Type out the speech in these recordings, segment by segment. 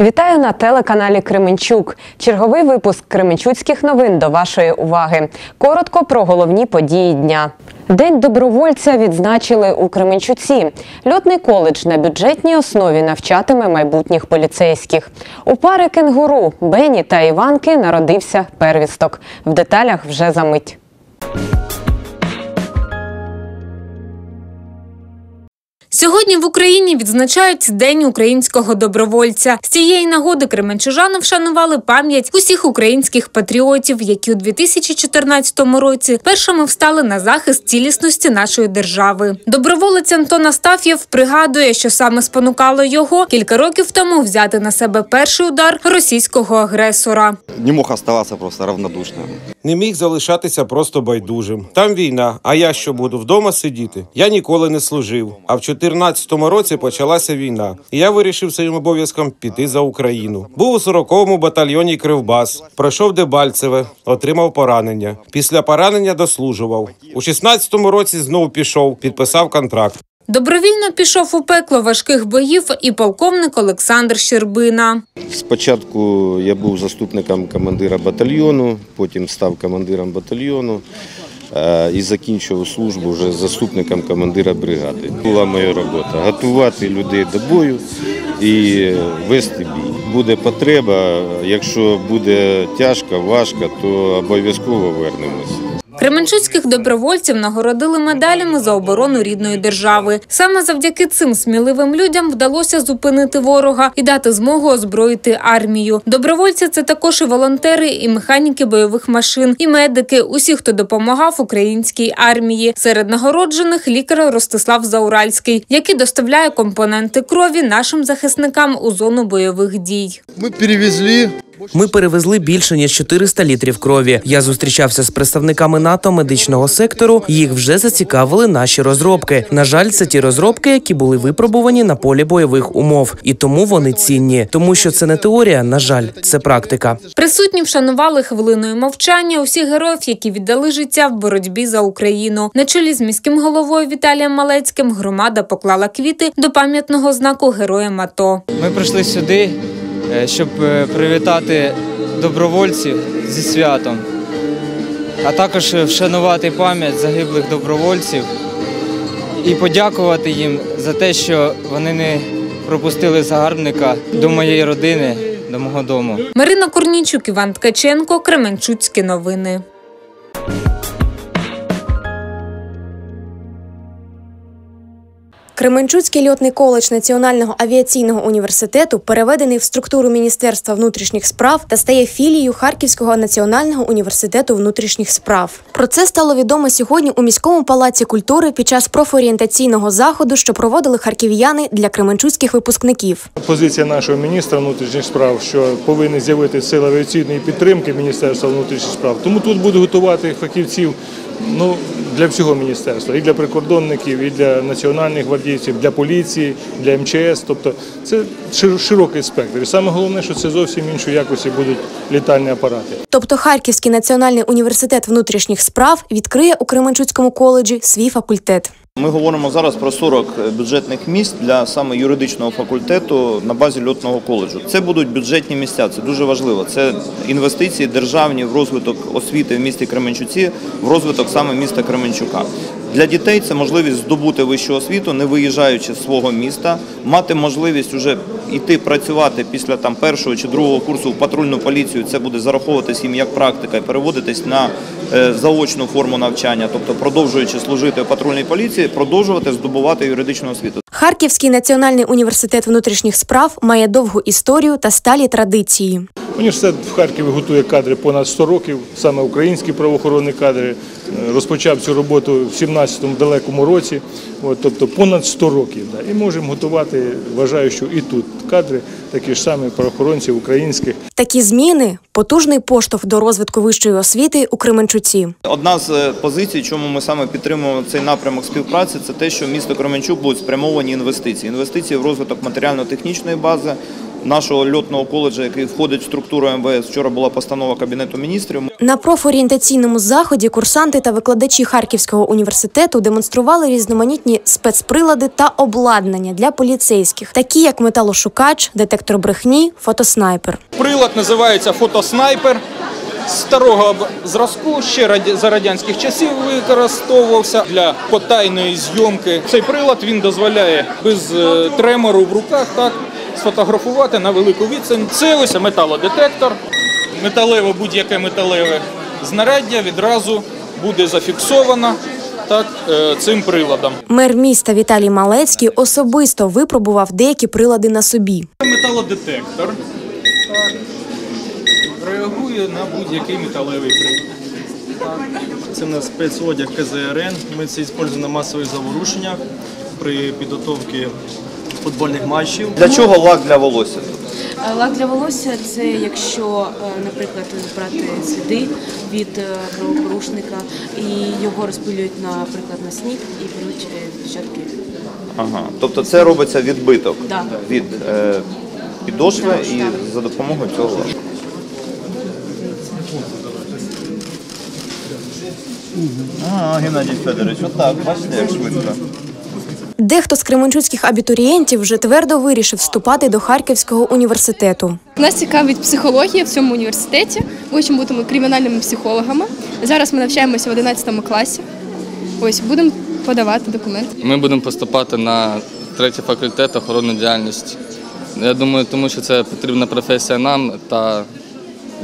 Вітаю на телеканалі Кременчук. Черговий випуск Кременчуцьких новин до вашої уваги. Коротко про головні події дня. День добровольця відзначили у Кременчуці. Льотний коледж на бюджетній основі навчатиме майбутніх поліцейських. У пари кенгуру Бені та Іванки народився первісток. В деталях вже за мить. Сьогодні в Україні відзначають День українського добровольця. З цієї нагоди кременчужани вшанували пам'ять усіх українських патріотів, які у 2014 році першими встали на захист цілісності нашої держави. Доброволець Антон Астаф'єв пригадує, що саме спонукало його кілька років тому взяти на себе перший удар російського агресора. не мог оставаться просто равнодушным. Не міг залишатися просто байдужим. Там війна. А я що буду вдома сидіти? Я ніколи не служив. А в 14-му році почалася війна. І я вирішив своїм обов'язком піти за Україну. Був у 40-му батальйоні Кривбас. Пройшов Дебальцеве, отримав поранення. Після поранення дослужував. У 16-му році знову пішов, підписав контракт. Добровільно пішов у пекло важких боїв і полковник Олександр Щербина. Спочатку я був заступником командира батальйону, потім став командиром батальйону е, і закінчив службу вже заступником командира бригади. Була моя робота готувати людей до бою і вести бій. Буде потреба, якщо буде тяжко, важко, то обов'язково вернемось. Кременчуцьких добровольців нагородили медалями за оборону рідної держави. Саме завдяки цим сміливим людям вдалося зупинити ворога і дати змогу озброїти армію. Добровольці це також і волонтери, і механіки бойових машин, і медики, усі, хто допомагав українській армії. Серед нагороджених лікар Ростислав Зауральський, який доставляє компоненти крові нашим захисникам у зону бойових дій. Мы перевезли Ми перевезли більше ніж 400 літрів крові. Я зустрічався з представниками НАТО медичного сектору. Їх вже зацікавили наші розробки. На жаль, це ті розробки, які були випробувані на полі бойових умов, і тому вони цінні, тому що це не теорія. На жаль, це практика. Присутні вшанували хвилиною мовчання усіх героїв, які віддали життя в боротьбі за Україну. На чолі з міським головою Віталієм Малецьким громада поклала квіти до пам'ятного знаку героям АТО. Ми прийшли сюди, щоб е, привітати добровольців зі святом, а також вшанувати пам'ять загиблих добровольців і подякувати їм за те, що вони не пропустили загарбника до моєї родини, до мого дому. Марина Корнійчук, Іван Ткаченко, Кременчуцькі новини. Кременчуцький льотний коледж Національного авіаційного університету переведений в структуру Міністерства внутрішніх справ та стає філією Харківського національного університету внутрішніх справ. Про це стало відомо сьогодні у міському палаці культури під час профорієнтаційного заходу, що проводили харків'яни для кременчуцьких випускників. Позиція нашого міністра внутрішніх справ, що повинні з'явитися сили авіаційної підтримки Міністерства внутрішніх справ. Тому тут буде готувати фахівців ну, для всього міністерства, і для прикордонників, і для національних гвардійців, для поліції, для МЧС. Тобто це шир- широкий спектр. І саме головне, що це зовсім іншої якості будуть літальні апарати. Тобто Харківський національний університет внутрішніх справ відкриє у Кременчуцькому коледжі свій факультет. Ми говоримо зараз про 40 бюджетних місць для саме юридичного факультету на базі льотного коледжу. Це будуть бюджетні місця, це дуже важливо. Це інвестиції державні в розвиток освіти в місті Кременчуці, в розвиток саме міста Кременчука. Для дітей це можливість здобути вищу освіту, не виїжджаючи з свого міста, мати можливість уже йти працювати після там першого чи другого курсу в патрульну поліцію. Це буде зараховуватись їм як практика і переводитись на е, заочну форму навчання, тобто продовжуючи служити в патрульній поліції, продовжувати здобувати юридичну освіту. Харківський національний університет внутрішніх справ має довгу історію та сталі традиції. Університет в Харкові готує кадри понад 100 років, саме українські правоохоронні кадри. Е, Розпочав цю роботу в 17-му далекому році, от, тобто понад 100 років. Да. І можемо готувати, вважаю, що і тут кадри такі ж самі правоохоронців українських. Такі зміни потужний поштовх до розвитку вищої освіти у Кременчуці. Одна з е, позицій, чому ми саме підтримуємо цей напрямок співпраці, це те, що місто Кременчук будуть спрямовані інвестиції. Інвестиції в розвиток матеріально-технічної бази, нашого льотного коледжу, який входить в структуру МВС. Вчора була постанова Кабінету міністрів. На профорієнтаційному заході курсанти та викладачі Харківського університету демонстрували різноманітні спецприлади та обладнання для поліцейських, такі як металошукач, детектор брехні, фотоснайпер. Прилад називається фотоснайпер. Старого зразку ще за радянських часів використовувався для потайної зйомки. Цей прилад він дозволяє без е, тремору в руках так сфотографувати на велику відстань. Це ось металодетектор. Металеве будь-яке металеве знаряддя відразу буде зафіксовано так, е, цим приладом. Мер міста Віталій Малецький особисто випробував деякі прилади на собі. Металодетектор так, реагує на будь-який металевий прилад. Це у нас спецодяг КЗРН. Ми це використовуємо на масових заворушеннях при підготовці футбольних матчів. Для чого лак для волосся? Е, Лак для волосся це якщо, е, наприклад, брати сліди від е, правопорушника і його розпилюють, наприклад, на сніг і беруть відпечатки. Ага. Тобто це робиться відбиток Да. від е, підошви і за допомогою цього лаку. Ага, Геннадій Федорович, отак, бачите, як швидко. Дехто з кременчуцьких абітурієнтів вже твердо вирішив вступати до Харківського університету. Нас цікавить психологія в цьому університеті. Ми хочемо бути кримінальними психологами. Зараз ми навчаємося в 11 класі. Ось будемо подавати документи. Ми будемо поступати на третій факультет охоронну діяльність. Я думаю, тому що це потрібна професія нам та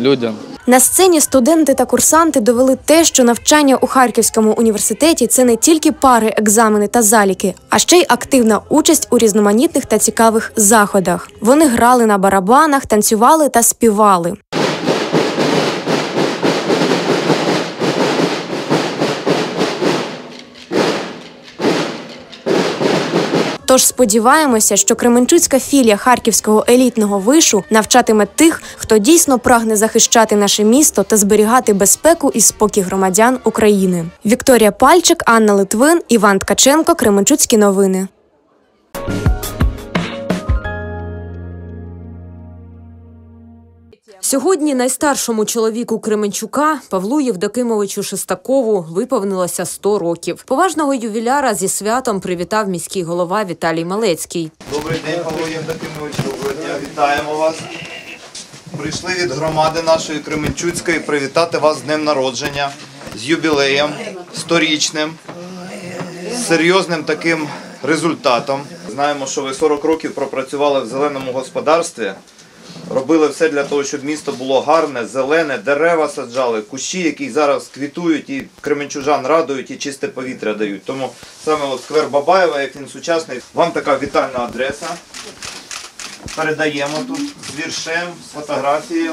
людям. На сцені студенти та курсанти довели те, що навчання у Харківському університеті це не тільки пари, екзамени та заліки, а ще й активна участь у різноманітних та цікавих заходах. Вони грали на барабанах, танцювали та співали. Тож сподіваємося, що Кременчуцька філія Харківського елітного вишу навчатиме тих, хто дійсно прагне захищати наше місто та зберігати безпеку і спокій громадян України. Вікторія Пальчик, Анна Литвин, Іван Ткаченко, Кременчуцькі новини. Сьогодні найстаршому чоловіку Кременчука Павлу Євдокимовичу Шестакову виповнилося 100 років. Поважного ювіляра зі святом привітав міський голова Віталій Малецький. Добрий день, Павло Євдокимович. Доброго дня. Вітаємо вас. Прийшли від громади нашої Кременчуцької привітати вас з днем народження, з юбілеєм, сторічним, з серйозним таким результатом. Знаємо, що ви 40 років пропрацювали в зеленому господарстві. Робили все для того, щоб місто було гарне, зелене, дерева саджали, кущі, які зараз квітують і кременчужан радують і чисте повітря дають. Тому саме от сквер Бабаєва, як він сучасний, вам така вітальна адреса. Передаємо тут з віршем, з фотографією.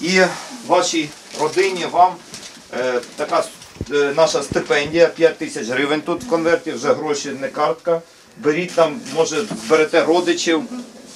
І вашій родині вам е, така е, наша стипендія 5 тисяч гривень тут в конверті, вже гроші, не картка. Беріть там, може, зберете родичів,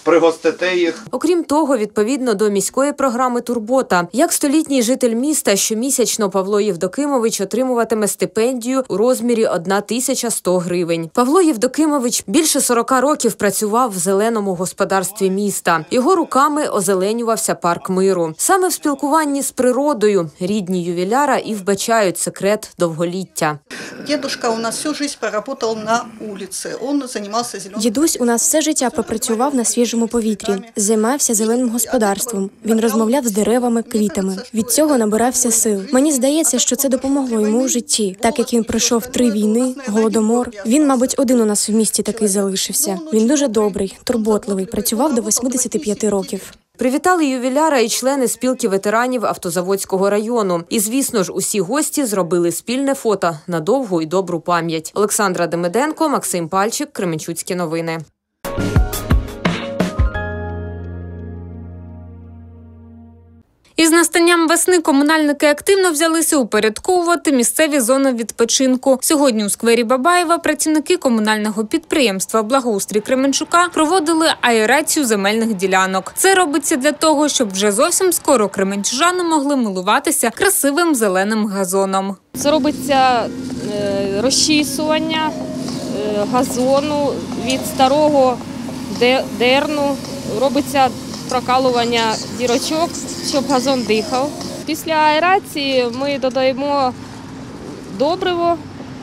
пригостите їх. Окрім того, відповідно до міської програми Турбота, як столітній житель міста, щомісячно Павло Євдокимович отримуватиме стипендію у розмірі 1100 гривень. Павло Євдокимович більше 40 років працював в зеленому господарстві міста. Його руками озеленювався парк миру. Саме в спілкуванні з природою рідні ювіляра і вбачають секрет довголіття. Дедушка у нас всю жизнь проработал на улице. Он занимался зеленым. Дідусь у нас все життя пропрацював на свіжому повітрі, займався зеленим господарством. Він розмовляв з деревами, квітами. Від цього набирався сил. Мені здається, що це допомогло йому у житті, так як він пройшов три війни, голодомор. Він, мабуть, один у нас в місті такий залишився. Він дуже добрий, турботливий, працював до 85 років. Привітали ювіляра і члени спілки ветеранів автозаводського району. І звісно ж, усі гості зробили спільне фото на довгу і добру пам'ять. Олександра Демиденко, Максим Пальчик, Кременчуцькі новини. Настанням весни комунальники активно взялися упорядковувати місцеві зони відпочинку. Сьогодні у сквері Бабаєва працівники комунального підприємства Благоустрій Кременчука проводили аерацію земельних ділянок. Це робиться для того, щоб вже зовсім скоро кременчужани могли милуватися красивим зеленим газоном. Це робиться е, розчісування е, газону від старого де- дерну. Робиться прокалування дірочок, щоб газон дихав. Після аерації ми додаємо добриво,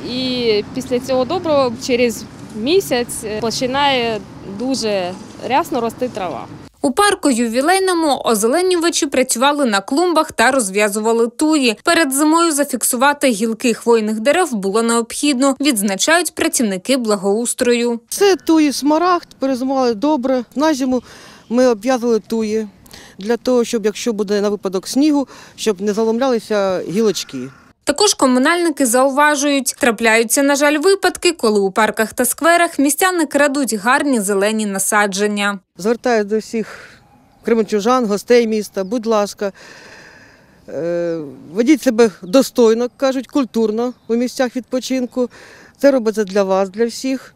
і після цього добрива через місяць починає дуже рясно рости трава. У парку ювілейному озеленювачі працювали на клумбах та розв'язували туї. Перед зимою зафіксувати гілки хвойних дерев було необхідно, відзначають працівники благоустрою. Це туї смарагд, перезимували добре. На зиму ми обв'язали туї для того, щоб якщо буде на випадок снігу, щоб не заломлялися гілочки. Також комунальники зауважують, трапляються, на жаль, випадки, коли у парках та скверах містяни крадуть гарні зелені насадження. Звертаюся до всіх кременчужан, гостей міста, будь ласка, е, ведіть себе достойно, кажуть, культурно у місцях відпочинку. Це робиться для вас, для всіх.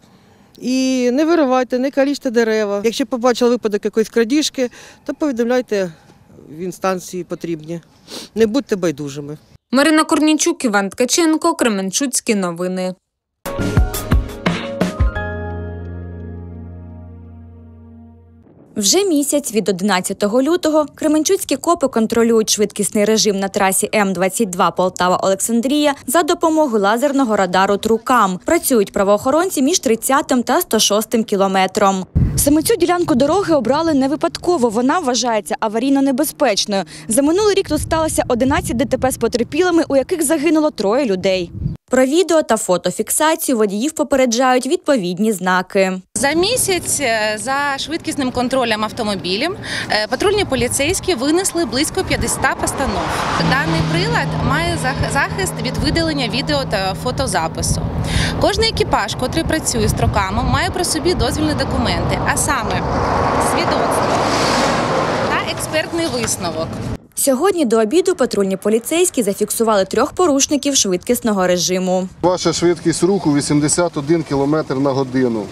І не виривайте, не калічте дерева. Якщо побачили випадок якоїсь крадіжки, то повідомляйте в інстанції потрібні. Не будьте байдужими. Марина Корнічук, Іван Ткаченко, Кременчуцькі новини. Вже місяць від 11 лютого Кременчуцькі копи контролюють швидкісний режим на трасі М-22 Полтава-Олександрія за допомогою лазерного радару Трукам. Працюють правоохоронці між 30 та 106 кілометром. Саме цю ділянку дороги обрали не випадково. Вона вважається аварійно небезпечною. За минулий рік тут сталося 11 ДТП з потерпілими, у яких загинуло троє людей. Про відео та фотофіксацію водіїв попереджають відповідні знаки. За місяць е, за швидкісним контролем автомобілів е, патрульні поліцейські винесли близько 50 постанов. Даний прилад має зах- захист від видалення відео та фотозапису. Кожний екіпаж, котрий працює з троками, має при собі дозвільні документи, а саме свідоцтво та експертний висновок. Сьогодні до обіду патрульні поліцейські зафіксували трьох порушників швидкісного режиму. Ваша швидкість руху 81 км на годину.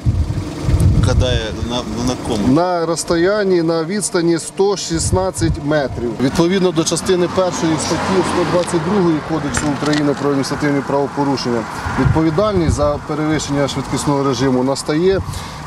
Кадає на, на кому? На розстоянні на відстані 116 метрів. Відповідно до частини першої статті 122 Кодексу України про адміністративні правопорушення, відповідальність за перевищення швидкісного режиму настає,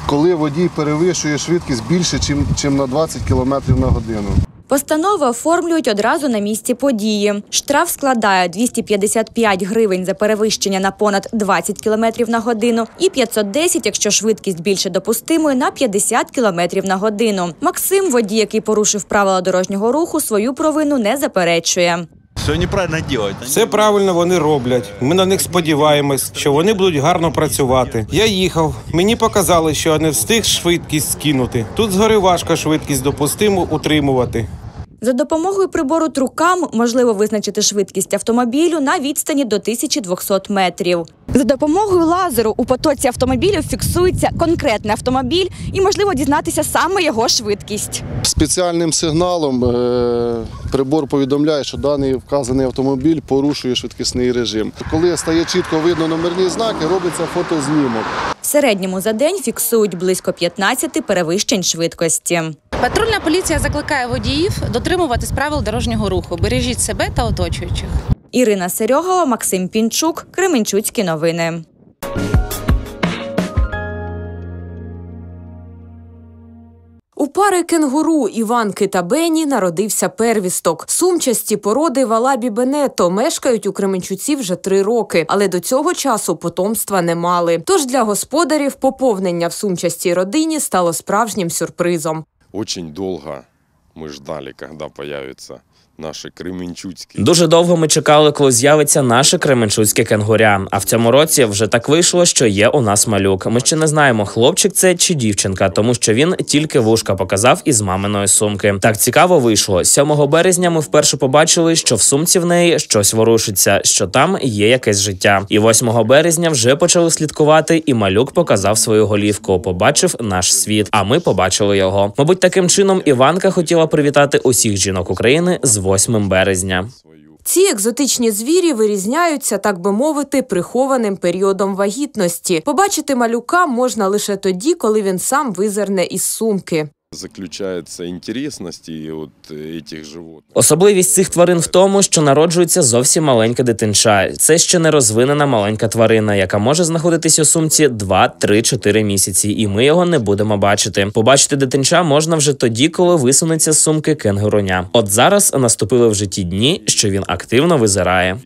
коли водій перевищує швидкість більше, ніж на 20 км на годину. Постанови оформлюють одразу на місці події. Штраф складає 255 гривень за перевищення на понад 20 км на годину і 510, якщо швидкість більше допустимої, на 50 км на годину. Максим, водій, який порушив правила дорожнього руху, свою провину не заперечує. Все неправильно делать. Все правильно вони роблять. Ми на них сподіваємось, що вони будуть гарно працювати. Я їхав. Мені показали, що я не встиг швидкість скинути. Тут згори важко швидкість допустимо утримувати. За допомогою прибору трукам можливо визначити швидкість автомобілю на відстані до 1200 метрів. За допомогою лазеру у потоці автомобілів фіксується конкретний автомобіль і можливо дізнатися саме його швидкість. Спеціальним сигналом е, прибор повідомляє, що даний вказаний автомобіль порушує швидкісний режим. Коли стає чітко видно номерні знаки, робиться фотознімок. В середньому за день фіксують близько 15 перевищень швидкості. Патрульна поліція закликає водіїв дотримуватись правил дорожнього руху. Бережіть себе та оточуючих. Ірина Серьогова, Максим Пінчук, Кременчуцькі новини. У пари кенгуру Іванки та Бені народився первісток. Сумчасті породи Валабі Бенето мешкають у Кременчуці вже три роки, але до цього часу потомства не мали. Тож для господарів поповнення в сумчастій родині стало справжнім сюрпризом. Очень долго мы ждали, когда появятся наши кременчуцкие. Дуже довго ми чекали, коли з'явиться наше кременчуцьке кенгуря. А в цьому році вже так вийшло, що є у нас малюк. Ми ще не знаємо, хлопчик це чи дівчинка, тому що він тільки вушка показав із маминої сумки. Так цікаво вийшло. 7 березня ми вперше побачили, що в сумці в неї щось ворушиться, що там є якесь життя. І 8 березня вже почали слідкувати, і малюк показав свою голівку. Побачив наш світ. А ми побачили його. Мабуть, таким чином Іванка хотіла привітати усіх жінок України з 8 березня. Ці екзотичні звірі вирізняються, так би мовити, прихованим періодом вагітності. Побачити малюка можна лише тоді, коли він сам визирне із сумки. Заключается интересность и вот этих животных. Особливість цих тварин в тому, що народжується зовсім маленька дитинча. Це ще не розвинена маленька тварина, яка може знаходитись у сумці 2, 3, 4 місяці, і ми його не будемо бачити. Побачити дитинча можна вже тоді, коли висунеться з сумки кенгуруня. От зараз наступили в житті дні, що він активно визирає.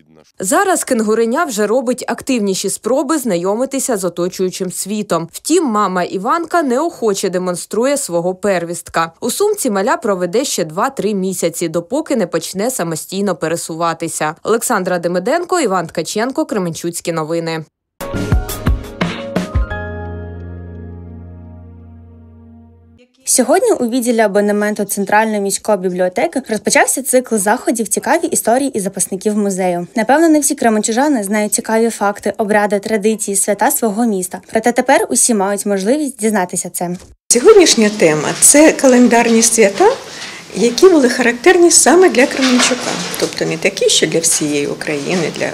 Зараз кенгуреня вже робить активніші спроби знайомитися з оточуючим світом. Втім, мама Іванка неохоче демонструє свого первістка. У сумці маля проведе ще 2-3 місяці, допоки не почне самостійно пересуватися. Олександра Демиденко, Іван Ткаченко, Кременчуцькі новини. Сьогодні у відділі абонементу Центральної міської бібліотеки розпочався цикл заходів цікаві історії і запасників музею. Напевно, не всі кременчужани знають цікаві факти, обряди, традиції, свята свого міста. Проте тепер усі мають можливість дізнатися це. Сьогоднішня тема це календарні свята, які були характерні саме для Кременчука, тобто не такі, що для всієї України, для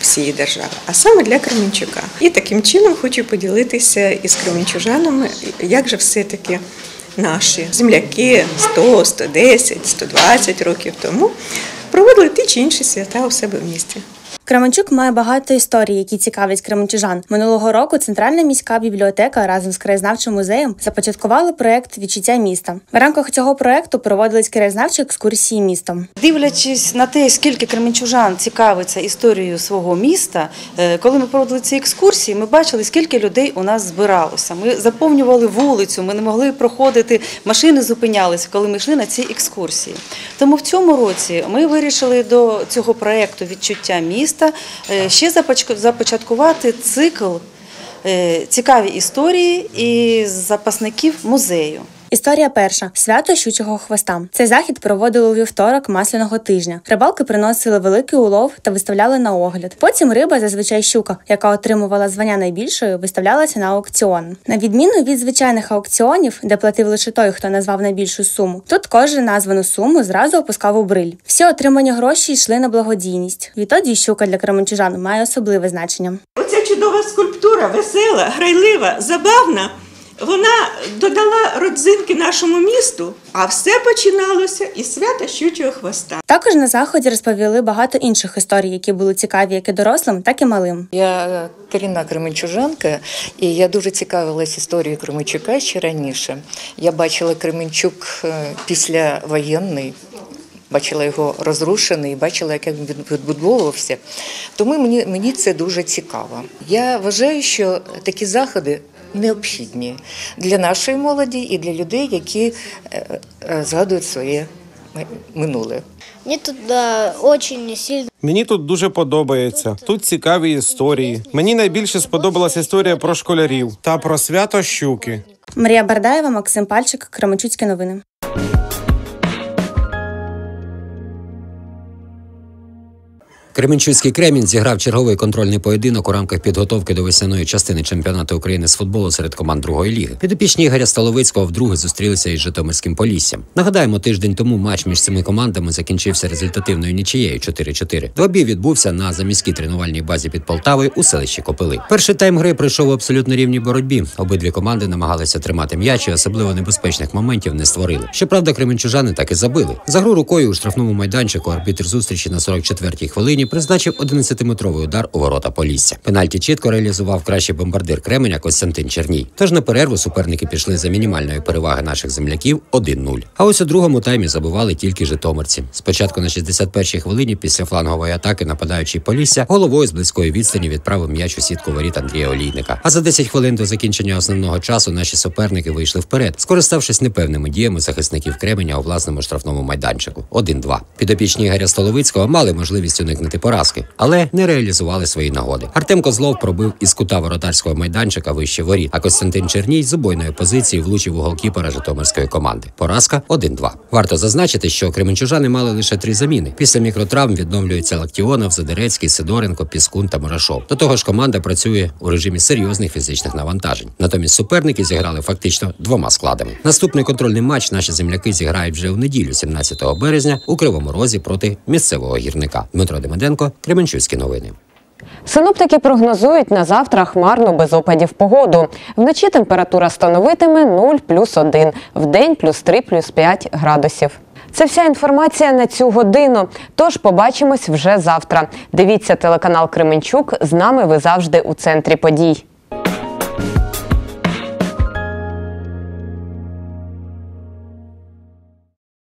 всієї держави, а саме для Кременчука. І таким чином хочу поділитися із кременчужанами, як же все-таки наші земляки 100, 110, 120 років тому проводили ті чи інші свята у себе в місті. Кременчук має багато історій, які цікавлять кременчужан. Минулого року Центральна міська бібліотека разом з краєзнавчим музеєм започаткували проект Відчуття міста. В рамках цього проекту проводились краєзнавчі екскурсії містом. Дивлячись на те, скільки кременчужан цікавиться історією свого міста, е, коли ми проводили ці екскурсії, ми бачили, скільки людей у нас збиралося. Ми заповнювали вулицю, ми не могли проходити, машини зупинялися, коли ми йшли на ці екскурсії. Тому в цьому році ми вирішили до цього проекту відчуття міста е, ще започаткувати цикл е, цікаві історії і запасників музею. Історія перша свято щучого хвоста. Цей захід проводили у вівторок масляного тижня. Рибалки приносили великий улов та виставляли на огляд. Потім риба, зазвичай щука, яка отримувала звання найбільшої, виставлялася на аукціон. На відміну від звичайних аукціонів, де платив лише той, хто назвав найбільшу суму. Тут кожен названу суму зразу опускав у бриль. Всі отримані гроші йшли на благодійність. Відтоді щука для кременчужан має особливе значення. Оця чудова скульптура, весела, грайлива, забавна. Вона додала родзинки нашому місту, а все починалося із свята щучого хвоста. Також на заході розповіли багато інших історій, які були цікаві як і дорослим, так і малим. Я е, корінна кременчужанка, і я дуже цікавилась історією Кременчука ще раніше. Я бачила Кременчук е, післявоєнний. Бачила його розрушений, бачила, як він відбудовувався. Тому мені, мені це дуже цікаво. Я вважаю, що такі заходи необхідні для нашої молоді і для людей, які е, е, згадують своє минуле. Мені тут да, очень сильно Мені тут дуже подобається. Тут цікаві історії. Мені найбільше сподобалася історія про школярів та про свято щуки. Марія Бардаєва, Максим Пальчик, Кременчуцькі новини. Кременчуцький Кремінь зіграв черговий контрольний поєдинок у рамках підготовки до весняної частини чемпіонату України з футболу серед команд другої ліги. Підопічні Ігоря Столовицького вдруге зустрілися із Житомирським Поліссям. Нагадаємо, тиждень тому матч між цими командами закінчився результативною нічиєю 4-4. Двобій відбувся на заміській тренувальній базі під Полтавою у селищі Копили. Перший тайм гри пройшов у абсолютно рівній боротьбі. Обидві команди намагалися тримати м'яч і особливо небезпечних моментів не створили. Щоправда, кременчужани так і забили. За гру рукою у штрафному майданчику арбітр зустрічі на 44-й хвилині призначив 11-метровий удар у ворота Полісся. Пенальті чітко реалізував кращий бомбардир Кременя Костянтин Черній. Тож на перерву суперники пішли за мінімальної переваги наших земляків 1-0. А ось у другому таймі забували тільки житомирці. Спочатку на 61-й хвилині після флангової атаки нападаючий Полісся головою з близької відстані відправив м'яч у сітку воріт Андрія Олійника. А за 10 хвилин до закінчення основного часу наші суперники вийшли вперед, скориставшись непевними діями захисників Кременя у власному штрафному майданчику. 1-2. Підопічні Ігоря Столовицького мали можливість уникнути поразки, але не реалізували свої нагоди. Артем Козлов пробив із кута воротарського майданчика вище воріт, а Костянтин Черній з убойної позиції влучив у голкіпера Житомирської команди. Поразка 1-2. Варто зазначити, що кременчужани мали лише три заміни. Після мікротравм відновлюються Лактіонов, Задерецький, Сидоренко, Піскун та Мурашов. До того ж, команда працює у режимі серйозних фізичних навантажень. Натомість суперники зіграли фактично двома складами. Наступний контрольний матч наші земляки зіграють вже у неділю, 17 березня, у Кривому Розі проти місцевого гірника. Дмитро Демиденко, Кременчуцькі новини. Синоптики прогнозують на завтра хмарну без опадів погоду. Вночі температура становитиме 0 плюс 1, день плюс 3 плюс 5 градусів. Це вся інформація на цю годину. Тож побачимось вже завтра. Дивіться телеканал Кременчук. З нами ви завжди у центрі подій.